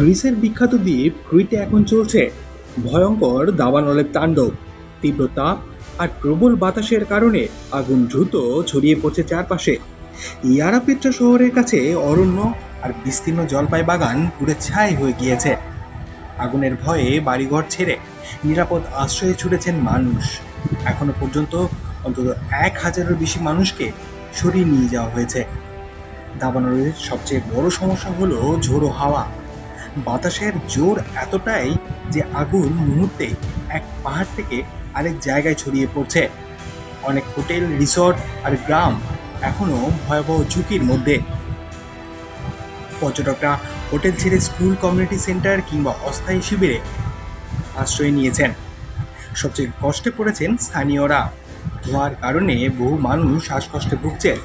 গ্রিসের বিখ্যাত দ্বীপ ক্রিটে এখন চলছে। ভয়ঙ্কর দাবানলের তাণ্ডব তীব্র তাপ আর প্রবল বাতাসের কারণে আগুন দ্রুত ছড়িয়ে পড়ছে চারপাশে। ইয়ারাপেট্রা শহরের কাছে অরণ্য আর বিস্তীর্ণ জলপাই বাগান পুরো ছাই হয়ে গিয়েছে। আগুনের ভয়ে বাড়িঘর ছেড়ে নিরাপদ আশ্রয়ে ছুটেছেন মানুষ। এখনও পর্যন্ত অন্তত এক হাজারের বেশি মানুষকে সরিয়ে নিয়ে যাওয়া হয়েছে। দাবানলের সবচেয়ে বড় সমস্যা হলো ঝোড়ো হাওয়া। বাতাসের জোর এতটাই যে আগুন মুহূর্তে এক পাহাড় থেকে আরেক জায়গায় ছড়িয়ে পড়ছে। অনেক হোটেল, রিসর্ট আর গ্রাম এখনও ভয়াবহ ঝুঁকির মধ্যে। পর্যটকরা হোটেল ছেড়ে স্কুল, কমিউনিটি সেন্টার কিংবা অস্থায়ী শিবিরে আশ্রয় নিয়েছেন। সবচেয়ে কষ্টে পড়েছেন স্থানীয়রা। ধোঁয়ার কারণে বহু মানুষ শ্বাসকষ্টে ভুগছে।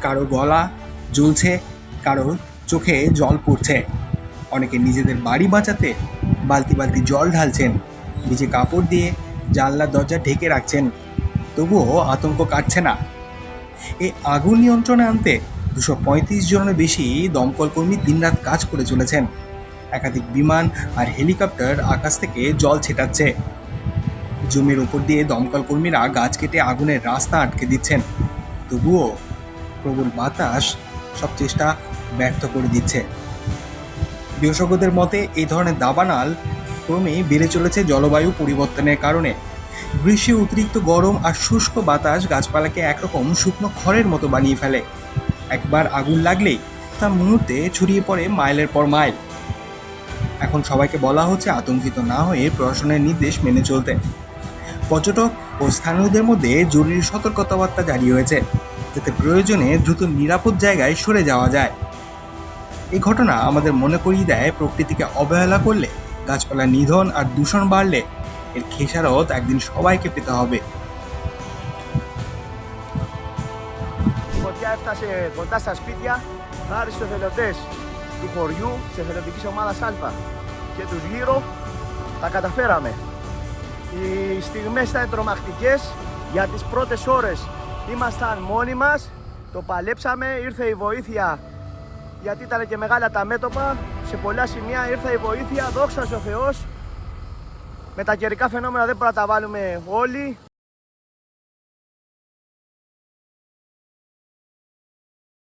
কারও গলা জ্বলছে, কারও চোখে জল পড়ছে। অনেকে নিজেদের বাড়ি বাঁচাতে বালতি বালতি জল ঢালছেন। ভিজে কাপড় দিয়ে জানলার দরজা ঢেকে রাখছেন। তবুও আতঙ্ক কাটছে না। এই আগুন নিয়ন্ত্রণে আনতে দুশো পঁয়ত্রিশ জনের বেশি দমকল কর্মী দিনরাত কাজ করে চলেছেন। একাধিক বিমান আর হেলিকপ্টার আকাশ থেকে জল ছেটাচ্ছে। জমির উপর দিয়ে দমকল কর্মীরা গাছ কেটে আগুনের রাস্তা আটকে দিচ্ছেন। তবুও প্রবল বাতাস সব চেষ্টা ব্যর্থ করে দিচ্ছে। বিশেষজ্ঞদের মতে এই ধরনের দাবানাল ক্রমেই বেড়ে চলেছে জলবায়ু পরিবর্তনের কারণে। গ্রীষ্মে অতিরিক্ত গরম আর শুষ্ক বাতাস গাছপালাকে একরকম শুকনো খড়ের মতো বানিয়ে ফেলে। একবার আগুন লাগলেই তা মুহূর্তে ছড়িয়ে পড়ে মাইলের পর মাইল। এখন সবাইকে বলা হচ্ছে আতঙ্কিত না হয়ে প্রশাসনের নির্দেশ মেনে চলতে। পর্যটক ও স্থানীয়দের মধ্যে জরুরি সতর্কতাবার্তা জারি হয়েছে। যাতে প্রয়োজনে দ্রুত নিরাপদ জায়গায় সরে যাওয়া যায়। এই ঘটনা আমাদের মনে করিয়ে দেয় প্রকৃতিকে অবহেলা করলে গাছপালা নিধন আর দূষণ বাড়লে এর খেসারত একদিন সবাইকে পেতে হবে Η φωτιά έφτασε κοντά στα σπίτια χάρη στους εθελοντές του χωριού, της εθελοντικής ομάδας Α και τους γύρω τα καταφέραμε. Οι στιγμές ήταν τρομακτικές, για τις πρώτες ώρες ήμασταν μόνοι μας, το παλέψαμε, ήρθε η βοήθεια γιατί ήταν και μεγάλα τα μέτωπα, σε πολλά σημεία ήρθε η βοήθεια, δόξα ο Θεός. Με τα καιρικά φαινόμενα δεν μπορούμε να τα βάλουμε όλοι,